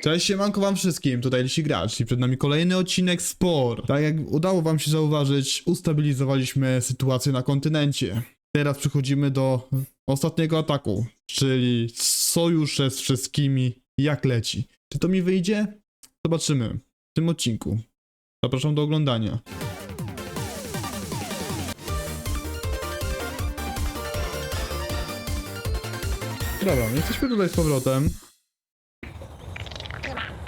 Cześć, siemanko wam wszystkim, tutaj Lisi Gracz i przed nami kolejny odcinek Spor. Tak jak udało wam się zauważyć, ustabilizowaliśmy sytuację na kontynencie. Teraz przechodzimy do ostatniego ataku, czyli sojusze z wszystkimi, jak leci. Czy to mi wyjdzie? Zobaczymy w tym odcinku. Zapraszam do oglądania. Dobra, jesteśmy tutaj z powrotem.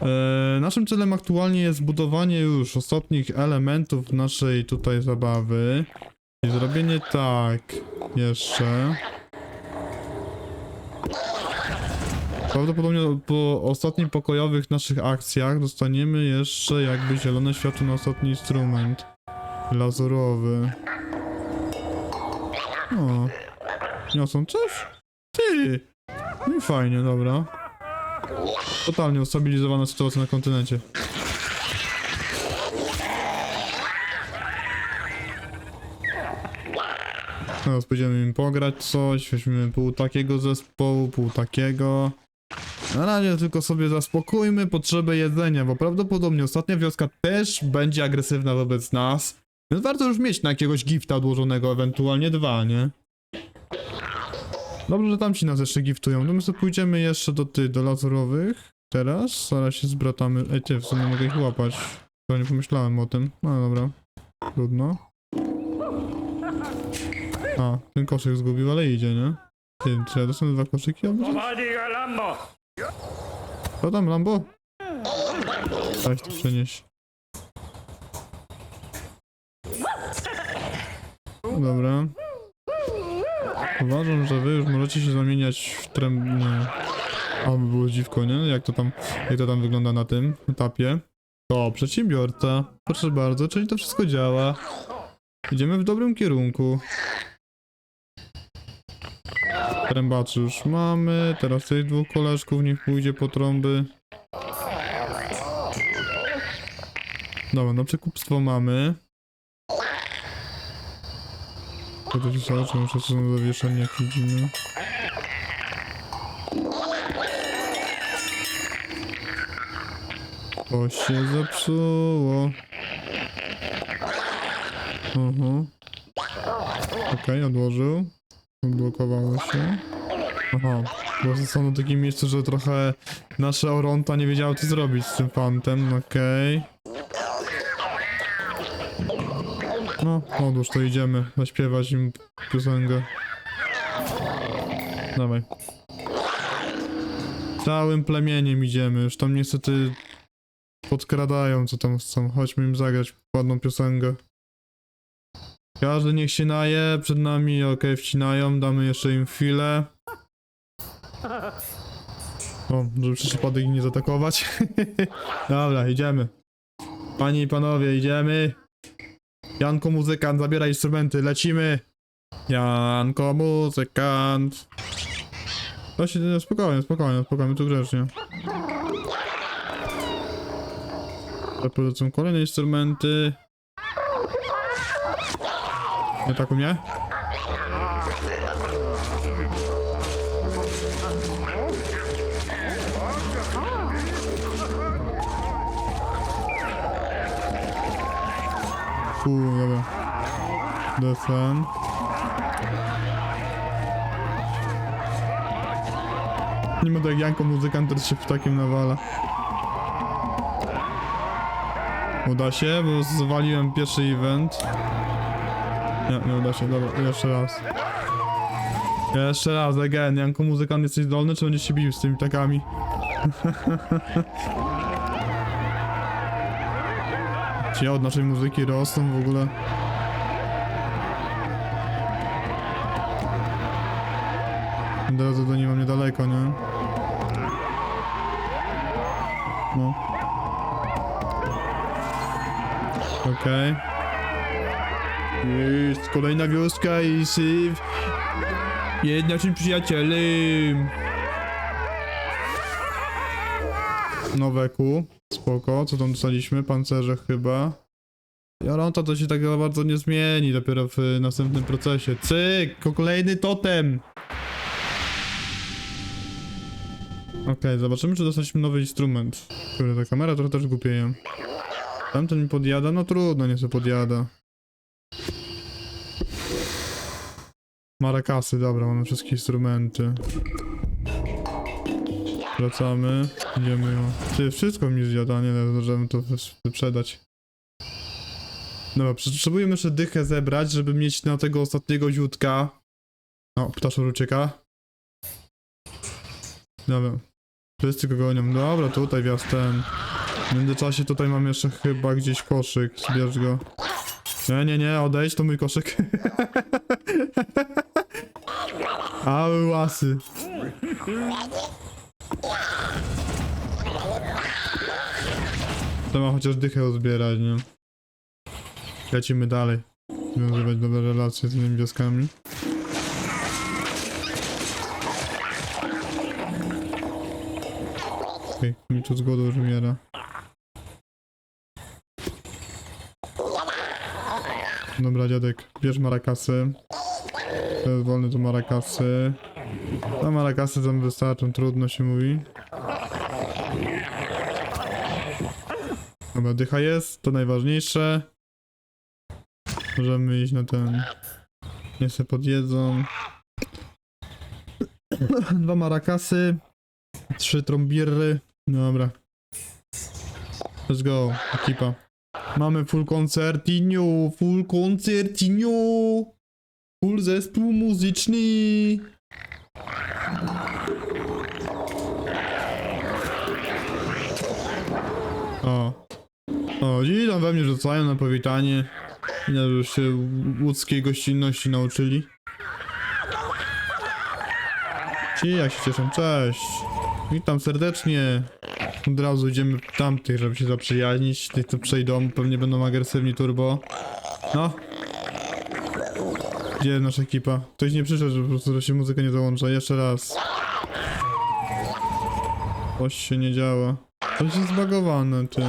E, naszym celem aktualnie jest budowanie już ostatnich elementów naszej tutaj zabawy. I zrobienie tak jeszcze. Prawdopodobnie po ostatnich pokojowych naszych akcjach dostaniemy jeszcze jakby zielone światło na ostatni instrument. Lazurowy. O. Niosą coś? Ty! No fajnie, dobra. Totalnie ustabilizowana sytuacja na kontynencie. Teraz będziemy im pograć coś, weźmiemy pół takiego zespołu, pół takiego. Na razie tylko sobie zaspokójmy potrzebę jedzenia, bo prawdopodobnie ostatnia wioska też będzie agresywna wobec nas. Więc warto już mieć na jakiegoś gifta odłożonego, ewentualnie dwa, nie? Dobrze, że tamci nas jeszcze giftują. No my sobie pójdziemy jeszcze do tych, do lazurowych. Teraz, zaraz się zbratamy. Ej, ty, w sumie mogę ich łapać. To nie pomyślałem o tym. No dobra. Trudno. A, ten koszyk zgubił, ale idzie, nie? Ty, czy ja dostanę dwa koszyki! Co tam, Lambo? Weź to przenieś. Dobra. Uważam, że wy już możecie się zamieniać w trem... Nie. By było dziwko, nie? Jak to tam, jak to tam wygląda na tym etapie? To przedsiębiorca. Proszę bardzo, czyli to wszystko działa. Idziemy w dobrym kierunku. Trębaczy już mamy. Teraz tych dwóch koleżków niech pójdzie po trąby. Dobra, no przekupstwo mamy. Jest ale, czy muszę sobie zawieszenie jakieś dziwne. To się zepsuło. Mhm. Okej, odłożył. Odblokowało się. Aha, bo są na takim miejscu, że trochę nasze Oronta nie wiedziały co zrobić z tym fantem, okej. No, odłóż to idziemy, zaśpiewać im piosenkę. Dawaj. Całym plemieniem idziemy, już tam niestety podkradają co tam chcą. Chodźmy im zagrać ładną piosenkę. Każdy niech się naje, przed nami ok, wcinają, damy jeszcze im chwilę. O, żeby przy przypadek nie zaatakować. Dobra, idziemy. Panie i panowie, idziemy. Janko muzykant, zabieraj instrumenty, lecimy. Janko muzykant. No się, spokojnie, spokojnie, spokojnie, tu grzecznie. Zapolecą kolejne instrumenty. Nie tak u mnie? Uuu, dobra. Defan. Nie ma tak Janko muzykant, który się ptakiem nawala. Uda się, bo zwaliłem pierwszy event. Nie, nie uda się, dobra, jeszcze raz. Jeszcze raz, again, Janko muzykant jesteś zdolny, czy będziesz się bił z tymi ptakami? Ja od naszej muzyki rosną w ogóle? Od razu do niej mam niedaleko, nie? No. Okej. Jest kolejna wioska i syf. Jest naszym przyjacielem. Nowe ku. Spoko. Co tam dostaliśmy? Pancerze chyba. Jaronta to się tak bardzo nie zmieni dopiero w następnym procesie. Cyk! ko- Kolejny totem! Okej, zobaczymy, czy dostaliśmy nowy instrument. Kurde, ta kamera trochę też głupieje. Tamten mi podjada? No trudno, nie se podjada. Marakasy, dobra, mamy wszystkie instrumenty. Wracamy. Idziemy ją. Ty, wszystko mi zjada, nie wiem, możemy to wyprzedać. Dobra, potrzebujemy jeszcze dychę zebrać, żeby mieć na tego ostatniego ziutka. O, ptaszor ucieka. Dobra. Wszyscy go gonią. Dobra, tutaj wjazd ten. W międzyczasie tutaj mam jeszcze chyba gdzieś koszyk. Zbierz go. Nie, nie, nie, odejdź, to mój koszyk. A łasy. To ma chociaż dychę uzbierać, nie? Lecimy dalej. Nawiązywać dobre relacje z innymi wioskami. Okej, mi tu z głodu już umiera. Dobra, dziadek, bierz marakasy. To jest wolny to marakasy. No marakasy tam wystarczą, trudno się mówi. Dobra, dycha jest, to najważniejsze. Możemy iść na ten... Nie se podjedzą. Dwa marakasy. Trzy trombiry. Dobra. Let's go, ekipa. Mamy full koncertiniu, full koncertiniu. Full zespół muzyczny. O, dziś tam we mnie rzucają na powitanie. Nie, że już się łódzkiej gościnności nauczyli. Ci jak się cieszą, cześć. Witam serdecznie. Od razu idziemy tamtych, żeby się zaprzyjaźnić. Tych co przejdą, pewnie będą agresywni turbo. No. Gdzie jest nasza ekipa? Ktoś nie przyszedł, że po prostu się muzyka nie załącza. Jeszcze raz. Coś się nie działa. Coś jest zbagowane, ty.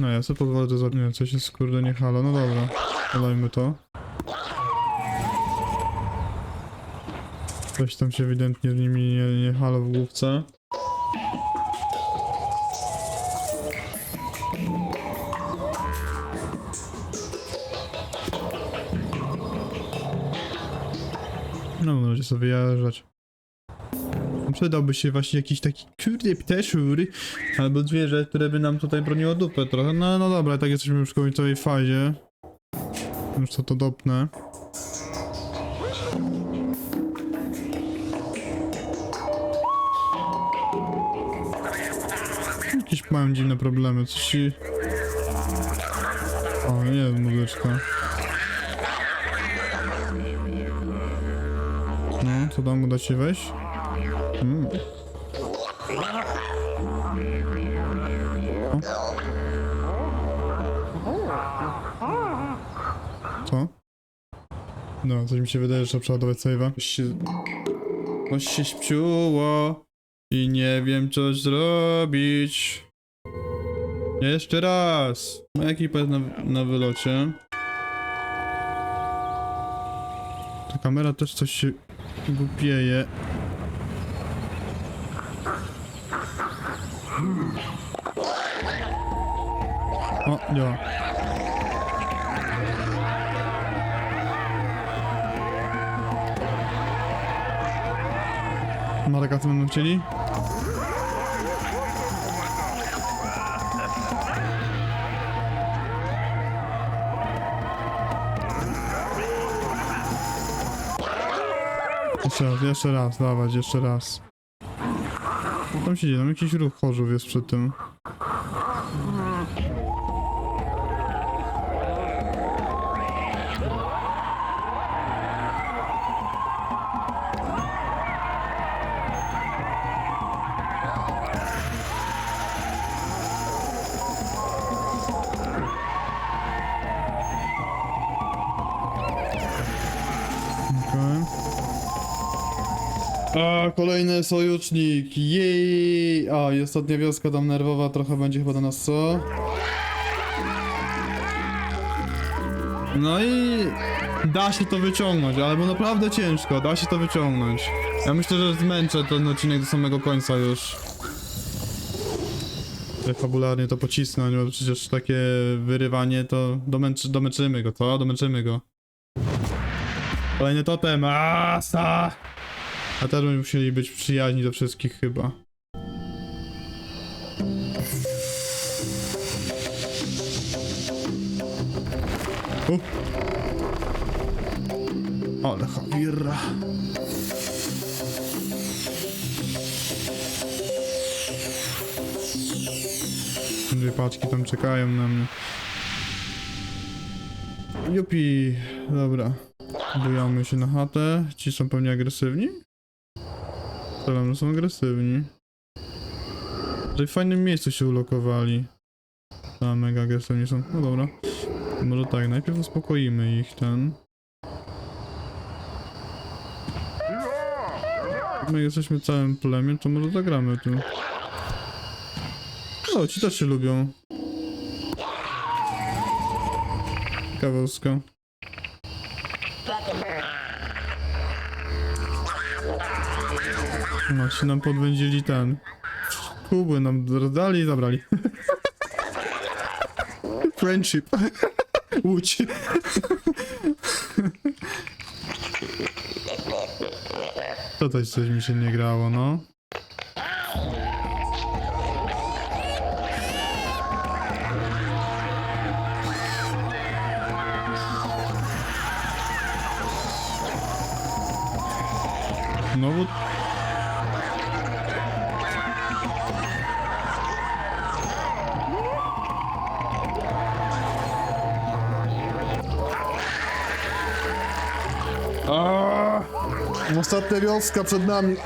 No ja sobie pozwolę to. Nie, coś jest kurde nie halo. No dobra. Dodajmy to. Coś tam się ewidentnie z nimi nie, nie halo w główce. No, możecie sobie wyjeżdżać. Przydałby się właśnie jakiś taki kurde pteszur albo zwierzę, które by nam tutaj broniło dupę trochę. No, no dobra, tak jesteśmy już w końcowej fazie. Już co to dopnę. Jakieś mają dziwne problemy, coś ci... O, nie jest muzyczka. No, co tam uda się wejść? Co? No, coś mi się wydaje, że trzeba przeładować save'a. Coś się... Coś się śpiuło i nie wiem co zrobić. Jeszcze raz. Moja ekipa jest na, na wylocie. Ta kamera też coś się głupieje. O, działa. Mareka, co będą chcieli? Jeszcze raz, jeszcze raz, dawać, jeszcze raz. Co tam się dzieje? Tam jakiś ruch chorzów jest przed tym. A, kolejny sojusznik, jej! A, i ostatnia wioska tam nerwowa trochę będzie chyba do nas, co? No i Da się to wyciągnąć, ale bo naprawdę ciężko, da się to wyciągnąć. Ja myślę, że zmęczę ten odcinek do samego końca już. Fabularnie to pocisnąć, bo przecież takie wyrywanie to domęczy, domęczymy go, co? Domęczymy go. Kolejny totem, asa! A teraz będziemy musieli być przyjaźni do wszystkich chyba. U. Ale Hawira. Dwie paczki tam czekają na mnie. Jupi, dobra. Bujamy się na chatę. Ci są pewnie agresywni? Strzelam, są agresywni. Tutaj w fajnym miejscu się ulokowali. A, mega agresywni są. No dobra. Może tak, najpierw uspokoimy ich ten. My jesteśmy całym plemię, to może zagramy tu. O, ci też się lubią. Kawałska. No, się nam podwędzili ten. Kuby nam rozdali i zabrali. Friendship. Łódź. To też coś mi się nie grało, no. No. Aaaa! Ostatnia wioska przed nami.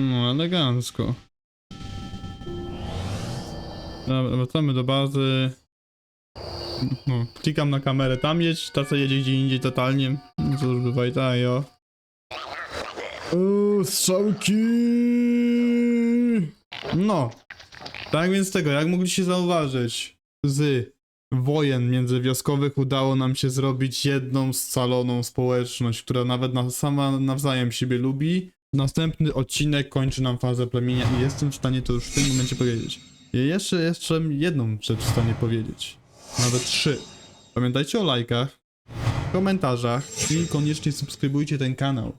No, elegancko. Dobra, wracamy do bazy. No, klikam na kamerę tam jedź, ta co jedzie gdzie indziej totalnie. No Cóż, bywaj tak, jo. Strzałki! No. Tak więc tego, jak mogliście zauważyć, z wojen międzywioskowych udało nam się zrobić jedną scaloną społeczność, która nawet na, sama nawzajem siebie lubi. Następny odcinek kończy nam fazę plemienia i jestem w stanie to już w tym momencie powiedzieć. I jeszcze, jeszcze jedną rzecz w stanie powiedzieć. Nawet trzy. Pamiętajcie o lajkach, komentarzach i koniecznie subskrybujcie ten kanał.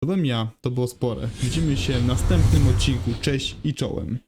To bym ja, to było spore. Widzimy się w następnym odcinku. Cześć i czołem.